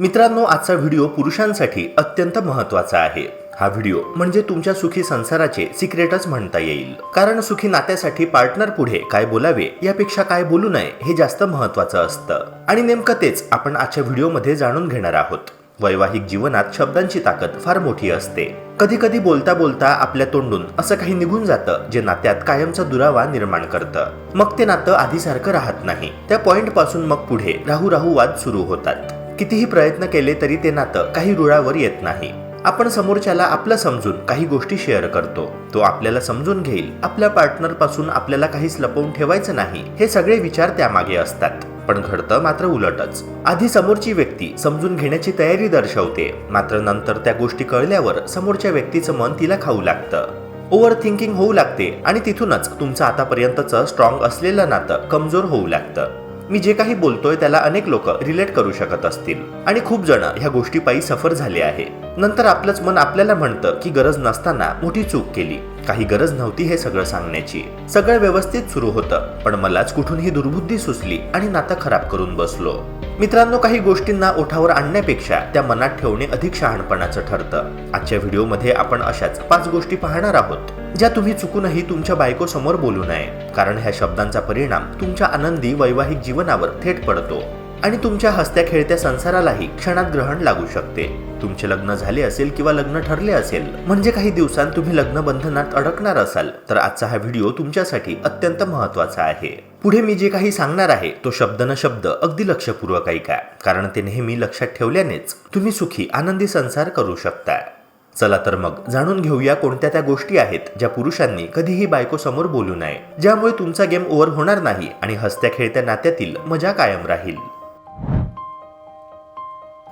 मित्रांनो आजचा व्हिडिओ पुरुषांसाठी अत्यंत महत्त्वाचा आहे. हा व्हिडिओ म्हणजे तुमच्या सुखी संसाराचे सिक्रेटच म्हणता येईल. कारण सुखी नात्यासाठी पार्टनर पुढे काय बोलावे यापेक्षा काय बोलू नये हे जास्त महत्वाचं असतं. आणि नेमकं तेच आपण आजच्या व्हिडिओमध्ये जाणून घेणार आहोत. वैवाहिक जीवनात शब्दांची ताकद फार मोठी असते. कधी कधी बोलता बोलता आपल्या तोंडून असं काही निघून जातं जे नात्यात कायमचा दुरावा निर्माण करतं. मग ते नातं आधीसारखं राहत नाही. त्या पॉइंटपासून मग पुढे राहू राहू वाद सुरू होतात. कितीही प्रयत्न केले तरी ते नातं काही रुळावर येत नाही. आपण समोरच्याला आपलं समजून काही गोष्टी शेअर करतो. तो आपल्याला समजून घेईल. आपल्या पार्टनरपासून आपल्याला काहीच लपवून ठेवायचं नाही. हे सगळे विचार त्यामागे असतात. पण घडतं मात्र उलटच. आधी समोरची व्यक्ती समजून घेण्याची तयारी दर्शवते. मात्र नंतर त्या गोष्टी कळल्यावर समोरच्या व्यक्तीचं मन तिला खाऊ लागतं. ओव्हर थिंकिंग होऊ लागते आणि तिथूनच तुमचं आतापर्यंतचं स्ट्रॉंग असलेलं नातं कमजोर होऊ लागतं. मी जे काही बोलतोय त्याला अनेक लोक रिलेट करू शकत असतील. आणि खूप जण ह्या गोष्टीपायी सफर झाले आहे. नंतर आपलंच मन आपल्याला म्हणतं की गरज नसताना मोठी चूक केली. काही गरज नव्हती हे सगळं सांगण्याची. सगळं व्यवस्थित सुरू होतं पण मलाच कुठून ही दुर्बुद्धी सुचली आणि नातं खराब करून बसलो. मित्रांनो काही गोष्टींना ओठावर आणण्यापेक्षा त्या मनात ठेवणे अधिक शहाणपणाचं ठरतं. आजच्या व्हिडिओमध्ये आपण अशाच पाच गोष्टी पाहणार आहोत ज्या तुम्ही चुकूनही तुमच्या बायको समोर बोलू नये. कारण ह्या शब्दांचा परिणाम तुमच्या आनंदी वैवाहिक जीवनावर थेट पडतो. आणि तुमच्या हसत्या खेळत्या संसारालाही क्षणात ग्रहण लागू शकते. तुमचे लग्न झाले असेल किंवा लग्न ठरले असेल म्हणजे काही दिवसांत तुम्ही लग्न बंधनात अडकणार असाल तर आजचा हा व्हिडिओ तुमच्यासाठी अत्यंत महत्त्वाचा आहे. पुढे मी जे काही सांगणार आहे तो शब्द न शब्द अगदी लक्षपूर्वक ऐका कारण ते नेहमी लक्षात ठेवल्यानेच तुम्ही सुखी आनंदी संसार करू शकता चला तर मग जाणून घेऊया कोणत्या त्या गोष्टी आहेत ज्या पुरुषांनी कधीही बायको समोर बोलू नये ज्यामुळे तुमचा गेम ओव्हर होणार नाही आणि हसत्या खेळत्या नात्यातील मजा कायम राहील.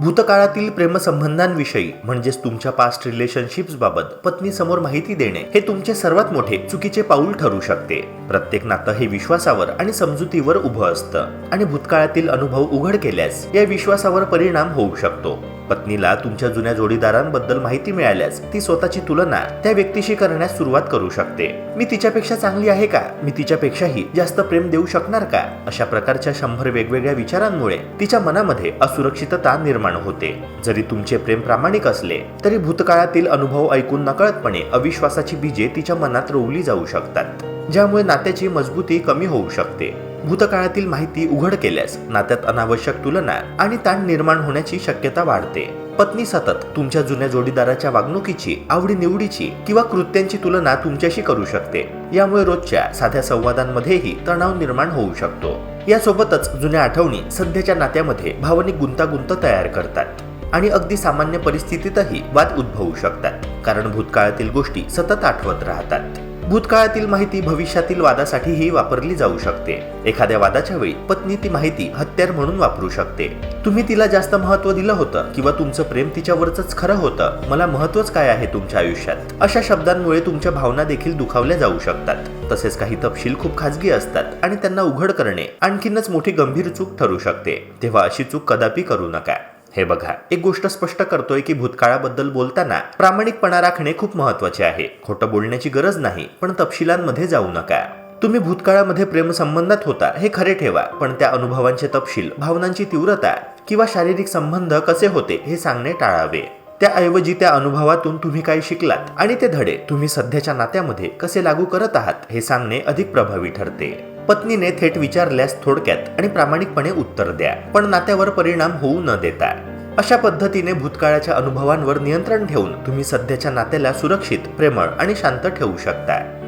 भूतकाळातील प्रेमसंबंधांविषयी म्हणजेच तुमच्या पास्ट रिलेशनशिप्सबाबत पत्नीसमोर पत्नी समोर माहिती देणे हे तुमचे सर्वात मोठे चुकीचे पाऊल ठरू शकते. प्रत्येक नातं हे विश्वासावर आणि समजुतीवर उभं असतं आणि भूतकाळातील अनुभव उघड केल्यास या विश्वासावर परिणाम होऊ शकतो. पत्नीला तुमच्या जुन्या जोडीदारांबद्दल माहिती मिळाल्यास ती स्वतःची तुलना त्या व्यक्तीशी करण्यास सुरुवात करू शकते. मी तिच्यापेक्षा चांगली आहे का? मी तिच्यापेक्षाही जास्त प्रेम देऊ शकणार का? अशा प्रकारच्या शंभर वेगवेगळ्या विचारांमुळे तिच्या मनामध्ये असुरक्षितता निर्माण होते. जरी तुमचे प्रेम प्रामाणिक असले तरी भूतकाळातील अनुभव ऐकून नकळतपणे अविश्वासाची बीजे तिच्या मनात रोवली जाऊ शकतात ज्यामुळे नात्याची मजबूती कमी होऊ शकते. भूतकाळातील माहिती उघड केल्यास नात्यात अनावश्यक तुलना आणि ताण निर्माण होण्याची शक्यता वाढते. पत्नी सतत तुमच्या जुन्या जोडीदाराच्या वागणुकीची आवडीनिवडीची किंवा कृत्यांची तुलना तुमच्याशी करू शकते. यामुळे रोजच्या साध्या संवादांमध्येही तणाव निर्माण होऊ शकतो. यासोबतच जुन्या आठवणी सध्याच्या नात्यामध्ये भावनिक गुंतागुंत तयार करतात आणि अगदी सामान्य परिस्थितीतही वाद उद्भवू शकतात. कारण भूतकाळातील गोष्टी सतत आठवत राहतात. भूतकाळातील माहिती भविष्यातील वादासाठीही वापरली जाऊ शकते. एखाद्या वादाच्या वेळी पत्नी ती माहिती हत्यार म्हणून वापरू शकते. तुम्ही तिला जास्त महत्त्व दिलं होतं किंवा तुमचं प्रेम तिच्यावरच खरं होतं मला महत्वच काय आहे तुमच्या आयुष्यात? अशा शब्दांमुळे तुमच्या भावना देखील दुखावल्या जाऊ शकतात. तसेच काही तपशील खूप खाजगी असतात आणि त्यांना उघड करणे आणखीनच मोठी गंभीर चूक ठरू शकते. तेव्हा अशी चूक कदापि करू नका. हे बघा एक गोष्ट स्पष्ट करतोय की भूतकाळाबद्दल बोलताना प्रामाणिकपणा राखणे खूप महत्त्वाचे आहे. खोटं बोलण्याची गरज नाही पण तपशिलांमध्ये जाऊ नका. तुम्ही भूतकाळामध्ये प्रेमसंबंधात होता हे खरे ठेवा पण त्या अनुभवांचे तपशील भावनांची तीव्रता किंवा शारीरिक संबंध कसे होते हे सांगणे टाळावे. त्याऐवजी त्या अनुभवातून तुम्ही काय शिकलात आणि ते धडे तुम्ही सध्याच्या नात्यामध्ये कसे लागू करत आहात हे सांगणे अधिक प्रभावी ठरते. पत्नीने थेट विचारल्यास थोडक्यात आणि प्रामाणिकपणे उत्तर द्या. पण नात्यावर परिणाम होऊ न देता. अशा पद्धतीने भूतकाळाच्या अनुभवांवर नियंत्रण ठेवून तुम्ही सध्याच्या नात्याला सुरक्षित प्रेमळ आणि शांत ठेवू शकता.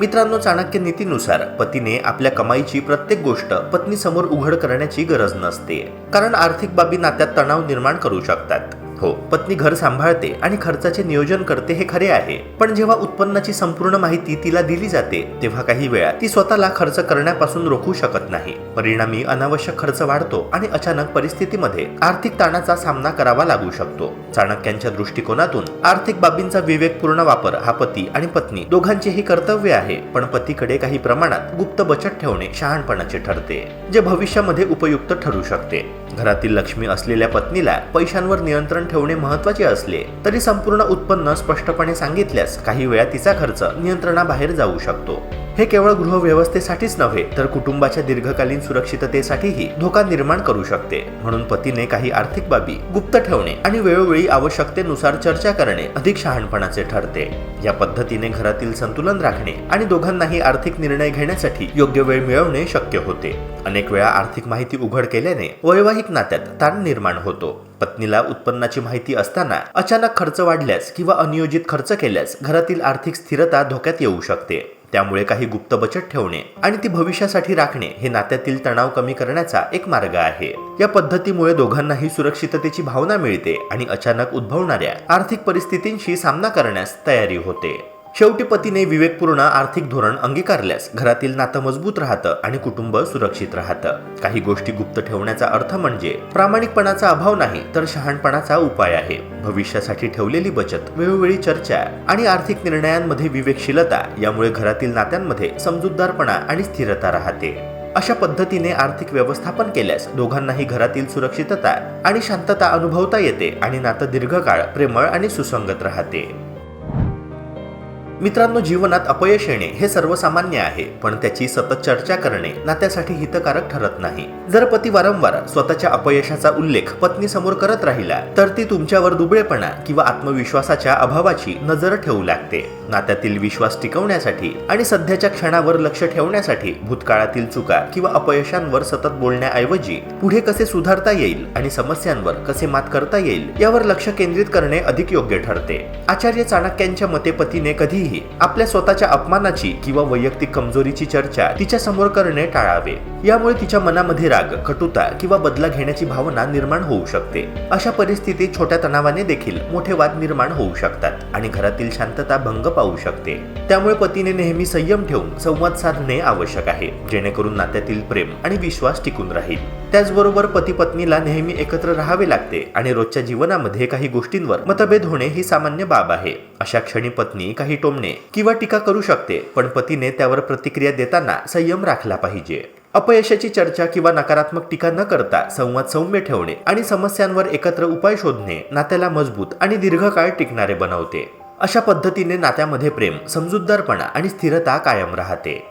मित्रांनो चाणक्य नीतीनुसार पतीने आपल्या कमाईची प्रत्येक गोष्ट पत्नीसमोर उघड करण्याची गरज नसते. कारण आर्थिक बाबी नात्यात तणाव निर्माण करू शकतात. हो. पत्नी घर सांभाळते आणि खर्चाचे नियोजन करते हे खरे आहे. पण जेव्हा उत्पन्नाची संपूर्ण माहिती तिला दिली जाते तेव्हा काही वेळा ती स्वतःला खर्च करण्यापासून रोखू शकत नाही. परिणामी अनावश्यक खर्च वाढतो आणि अचानक परिस्थितीमध्ये आर्थिक ताणाचा सामना करावा लागू शकतो. चाणक्यांच्या दृष्टिकोनातून आर्थिक बाबींचा विवेकपूर्ण वापर हा पती आणि पत्नी दोघांचेही कर्तव्य आहे. पण पतीकडे काही प्रमाणात गुप्त बचत ठेवणे शहाणपणाचे ठरते जे भविष्यामध्ये उपयुक्त ठरू शकते. घरातील लक्ष्मी असलेल्या पत्नीला पैशांवर नियंत्रण ठेवणे महत्त्वाचे असले तरी संपूर्ण उत्पन्न स्पष्टपणे सांगितल्यास काही वेळा तिचा खर्च नियंत्रणाबाहेर जाऊ शकतो. हे केवळ गृहव्यवस्थेसाठीच नव्हे तर कुटुंबाच्या दीर्घकालीन सुरक्षिततेसाठीही धोका निर्माण करू शकते. म्हणून पतीने काही आर्थिक बाबी गुप्त ठेवणे आणि वेळोवेळी आवश्यकतेनुसार चर्चा करणे अधिक शहाणपणाचे ठरते. या पद्धतीने घरातील संतुलन राखणे आणि दोघांनाही आर्थिक निर्णय घेण्यासाठी योग्य वेळ मिळवणे शक्य होते. अनेक वेळा आर्थिक माहिती उघड केल्याने वैवाहिक नात्यात ताण निर्माण होतो. पत्नीला उत्पन्नाची माहिती असताना अचानक खर्च वाढल्यास किंवा अनियोजित खर्च केल्यास घरातील आर्थिक स्थिरता धोक्यात येऊ शकते. त्यामुळे काही गुप्त बचत ठेवणे आणि ती भविष्यासाठी राखणे हे नात्यातील तणाव कमी करण्याचा एक मार्ग आहे. या पद्धतीमुळे दोघांनाही सुरक्षिततेची भावना मिळते आणि अचानक उद्भवणाऱ्या आर्थिक परिस्थितींशी सामना करण्यास तयारी होते. शेवटी पतीने विवेकपूर्ण आर्थिक धोरण अंगीकारल्यास घरातील नातं मजबूत राहतं आणि कुटुंब सुरक्षित राहतं. काही गोष्टी गुप्त ठेवण्याचा अर्थ म्हणजे प्रामाणिकपणाचा अभाव नाही तर शहाणपणाचा उपाय आहे. भविष्यासाठी ठेवलेली बचत वेळोवेळी चर्चा आणि आर्थिक निर्णयांमध्ये विवेकशीलता यामुळे घरातील नात्यांमध्ये समजूतदारपणा आणि स्थिरता राहते. अशा पद्धतीने आर्थिक व्यवस्थापन केल्यास दोघांनाही घरातील सुरक्षितता आणि शांतता अनुभवता येते आणि नातं दीर्घकाळ प्रेमळ आणि सुसंगत राहते. मित्रांनो जीवनात अपयश येणे हे सर्वसामान्य आहे पण त्याची सतत चर्चा करणे नात्यासाठी हितकारक ठरत नाही. जर पती वारंवार स्वतःच्या अपयशाचा उल्लेख पत्नी समोर करत राहिला तर ती तुमच्यावर दुबळेपणा किंवा आत्मविश्वासाच्या अभावाची नजर ठेवू लागते. नात्यातील विश्वास टिकवण्यासाठी आणि सध्याच्या क्षणावर लक्ष ठेवण्यासाठी भूतकाळातील चुका किंवा अपयशांवर सतत बोलण्याऐवजी पुढे कसे सुधारता येईल आणि समस्यांवर कसे मात करता येईल यावर लक्ष केंद्रित करणे अधिक योग्य ठरते. आचार्य चाणक्यांच्या मते पतीने कधीही आपल्या स्वतःच्या अपमानाची किंवा वैयक्तिक कमजोरीची चर्चा तिच्या समोर करणे टाळावे. यामुळे तिच्या मनामध्ये राग कटुता किंवा बदला घेण्याची भावना निर्माण होऊ शकते. अशा परिस्थितीत छोट्या तणावाने देखील मोठे वाद निर्माण होऊ शकतात आणि घरातील शांतता भंग पाहू शकते. त्यामुळे पतीने नेहमी संयम ठेवून संवाद साधणे आवश्यक आहे जेणेकरून नात्यातील प्रेम आणि विश्वास टिकून राहील. त्याचबरोबर पती पत्नीला नेहमी एकत्र राहावे लागते आणि रोजच्या जीवनामध्ये काही गोष्टींवर मतभेद होणे ही सामान्य बाब आहे. अशा क्षणी पत्नी काही टोमणे किंवा टीका करू शकते पण पतीने त्यावर प्रतिक्रिया देताना संयम राखला पाहिजे. अपयशाची चर्चा किंवा नकारात्मक टीका न करता संवाद सौम्य ठेवणे आणि समस्यांवर एकत्र उपाय शोधणे नात्याला मजबूत आणि दीर्घकाळ टिकणारे बनवते. अशा पद्धतीने नात्यामध्ये प्रेम समजूतदारपणा आणि स्थिरता कायम राहते.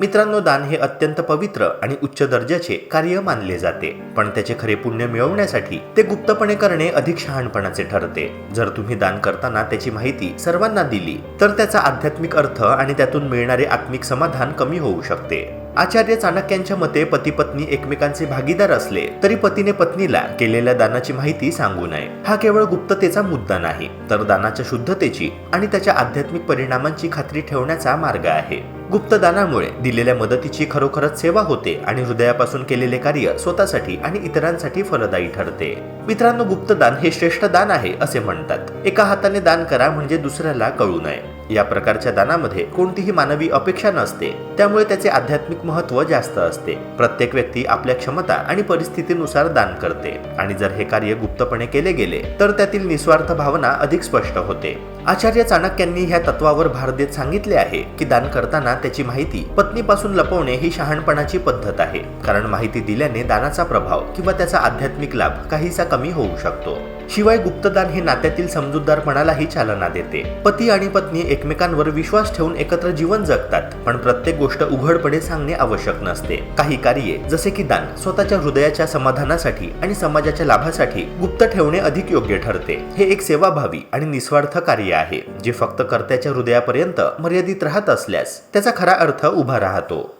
मित्रांनो दान हे अत्यंत पवित्र आणि उच्च दर्जाचे कार्य मानले जाते पण त्याचे खरे पुण्य मिळवण्यासाठी ते गुप्तपणे करणे अधिक शहाणपणाचे ठरते. जर तुम्ही दान करताना त्याची माहिती सर्वांना दिली तर त्याचा आध्यात्मिक अर्थ आणि त्यातून मिळणारे आत्मिक समाधान कमी होऊ शकते. आचार्य चाणक्यांच्या मते पती पत्नी एकमेकांचे भागीदार असले तरी पतीने पत्नीला केलेल्या दानाची माहिती सांगू नये. हा केवळ गुप्ततेचा मुद्दा नाही तर दानाच्या शुद्धतेची आणि त्याच्या आध्यात्मिक परिणामांची खात्री ठेवण्याचा मार्ग आहे. गुप्तदानामुळे दिलेल्या मदतीची खरोखरच सेवा होते आणि हृदयापासून केलेले कार्य स्वतःसाठी आणि इतरांसाठी फलदायी ठरते. मित्रांनो गुप्तदान हे श्रेष्ठ दान आहे असे म्हणतात. एका हाताने दान करा म्हणजे दुसऱ्याला कळू नये. या प्रकारच्या दानामध्ये कोणतीही मानवी अपेक्षा नसते. त्यामुळे त्याचे आध्यात्मिक महत्त्व जास्त असते. प्रत्येक व्यक्ती आपल्या क्षमता आणि परिस्थितीनुसार दान करते. आणि जर हे कार्य गुप्तपणे केले गेले तर त्यातील निस्वार्थ भावना अधिक स्पष्ट होते. आचार्य चाणक्यांनी ह्या तत्वावर भार देत सांगितले आहे की दान करताना त्याची माहिती पत्नीपासून लपवणे ही शहाणपणाची पद्धत आहे. कारण माहिती दिल्याने दानाचा प्रभाव किंवा त्याचा आध्यात्मिक लाभ काहीसा कमी होऊ शकतो. शिवाय गुप्तदान हे नात्यातील समजूतदारपणालाही चालना देते. पती आणि पत्नी एकमेकांवर विश्वास ठेवून एकत्र जीवन जगतात पण प्रत्येक गोष्ट उघडपणे सांगणे आवश्यक नसते. काही कार्ये जसे की दान स्वतःच्या हृदयाच्या समाधानासाठी आणि समाजाच्या लाभासाठी गुप्त ठेवणे अधिक योग्य ठरते. हे एक सेवाभावी आणि निस्वार्थ कार्य आहे जे फक्त कर्त्याच्या हृदयापर्यंत मर्यादित राहत असल्यास त्याचा खरा अर्थ उभा राहतो.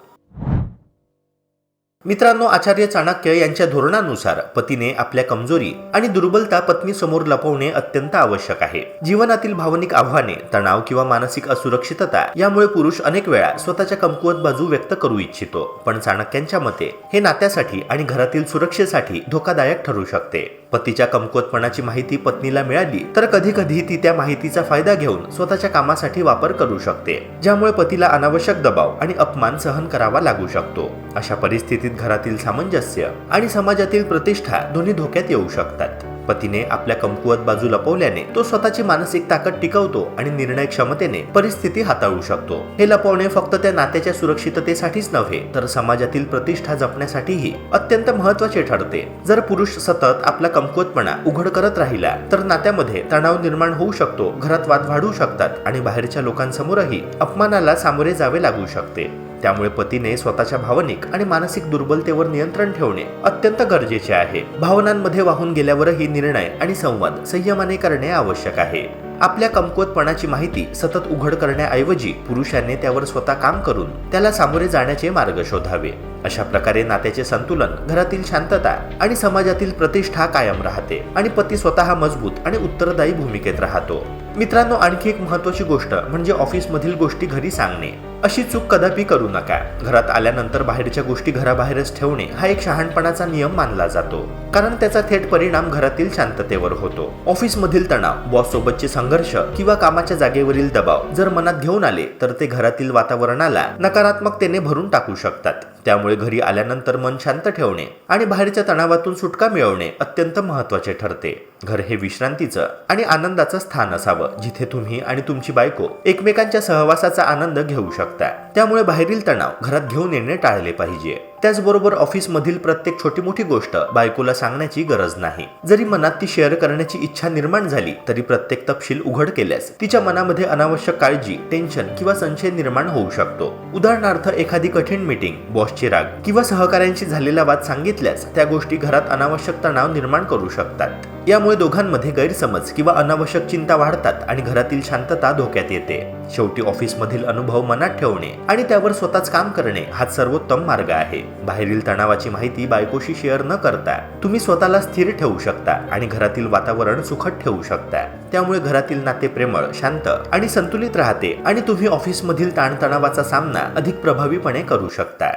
मित्रांनो आचार्य चाणक्य यांच्या धोरणानुसार पतीने आपल्या कमजोरी आणि दुर्बलता पत्नी समोर लपवणे अत्यंत आवश्यक आहे. जीवनातील भावनिक आव्हाने तणाव किंवा मानसिक असुरक्षितता यामुळे पुरुष अनेक वेळा स्वतःच्या कमकुवत बाजू व्यक्त करू इच्छितो पण चाणक्यांच्या मते हे नात्यासाठी आणि घरातील सुरक्षेसाठी धोकादायक ठरू शकते. पतीच्या कमकुवतपणाची माहिती पत्नीला मिळाली तर कधी कधी ती त्या माहितीचा फायदा घेऊन स्वतःच्या कामासाठी वापर करू शकते ज्यामुळे पतीला अनावश्यक दबाव आणि अपमान सहन करावा लागू शकतो. अशा परिस्थितीत घरातील सामंजस्य आणि समाजातील प्रतिष्ठा दोन्ही धोक्यात येऊ शकतात. पतीने आपल्या कमकुवत बाजू लपवल्याने तो स्वतःची मानसिक ताकद टिकवतो आणि निर्णय क्षमतेने परिस्थिती हाताळू शकतो. हे लपवणे फक्त त्या नात्याच्या सुरक्षिततेसाठीच नव्हे तर समाजातील प्रतिष्ठा जपण्यासाठीही अत्यंत महत्त्वाचे ठरते. जर पुरुष सतत आपला कमकुवतपणा उघड करत राहिला तर नात्यामध्ये तणाव निर्माण होऊ शकतो घरात वाद वाढू शकतात आणि बाहेरच्या लोकांसमोरही अपमानाला सामोरे जावे लागू शकते. त्यामुळे पतीने स्वतःच्या भावनिक आणि मानसिक दुर्बलतेवर नियंत्रण ठेवणे अत्यंत गरजेचे आहे. भावनांमध्ये वाहून गेल्यावरही निर्णय आणि संवाद संयमाने करणे आवश्यक आहे. आपल्या कमकुवतपणाची माहिती सतत उघड करण्याऐवजी पुरुषांनी त्यावर स्वतः काम करून त्याला सामोरे जाण्याचे मार्ग शोधावे. अशा प्रकारे नात्याचे संतुलन घरातील शांतता आणि समाजातील प्रतिष्ठा कायम राहते आणि पती स्वतः मजबूत आणि उत्तरदायी भूमिकेत राहतो. मित्रांनो आणखी एक महत्वाची गोष्ट म्हणजे ऑफिसमधील गोष्टी घरी सांगणे. अशी चूक कदापि करू नका. घरात आल्यानंतर बाहेरच्या गोष्टी घराबाहेरच ठेवणे हा एक शहाणपणाचा नियम मानला जातो. कारण त्याचा थेट परिणाम घरातील शांततेवर होतो. ऑफिसमधील तणाव बॉस सोबतचे संघर्ष किंवा कामाच्या जागेवरील दबाव जर मनात घेऊन आले तर ते घरातील वातावरणाला नकारात्मकतेने भरून टाकू शकतात. त्यामुळे घरी आल्यानंतर मन शांत ठेवणे आणि बाहेरच्या तणावातून सुटका मिळवणे अत्यंत महत्त्वाचे ठरते. घर हे विश्रांतीचं आणि आनंदाचं स्थान असावं जिथे तुम्ही आणि तुमची बायको एकमेकांच्या सहवासाचा आनंद घेऊ शकता. त्यामुळे बाहेरील तणाव घरात घेऊन येणे टाळले पाहिजे. त्याचबरोबर ऑफिसमधील प्रत्येक छोटी मोठी गोष्ट बायकोला सांगण्याची गरज नाही. जरी मनात ती शेअर करण्याची इच्छा निर्माण झाली तरी प्रत्येक तपशील उघड केल्यास तिच्या मनामध्ये अनावश्यक काळजी टेन्शन किंवा संशय निर्माण होऊ शकतो. उदाहरणार्थ एखादी कठीण मीटिंग बॉसची राग किंवा सहकाऱ्यांशी झालेला वाद सांगितल्यास त्या गोष्टी घरात अनावश्यक तणाव निर्माण करू शकतात. यामुळे दोघांमध्ये गैरसमज किंवा अनावश्यक चिंता वाढतात आणि घरातील शांतता धोक्यात येते. शेवटी ऑफिसमधील अनुभव मनात ठेवणे आणि त्यावर स्वतःच काम करणे हाच सर्वोत्तम मार्ग आहे. बाहेरील तणावाची माहिती बायकोशी शेअर न करता तुम्ही स्वतःला स्थिर ठेवू शकता आणि घरातील वातावरण सुखद ठेवू शकता. त्यामुळे घरातील नाते प्रेमळ शांत आणि संतुलित राहते आणि तुम्ही ऑफिसमधील ताणतणावाचा सामना अधिक प्रभावीपणे करू शकता.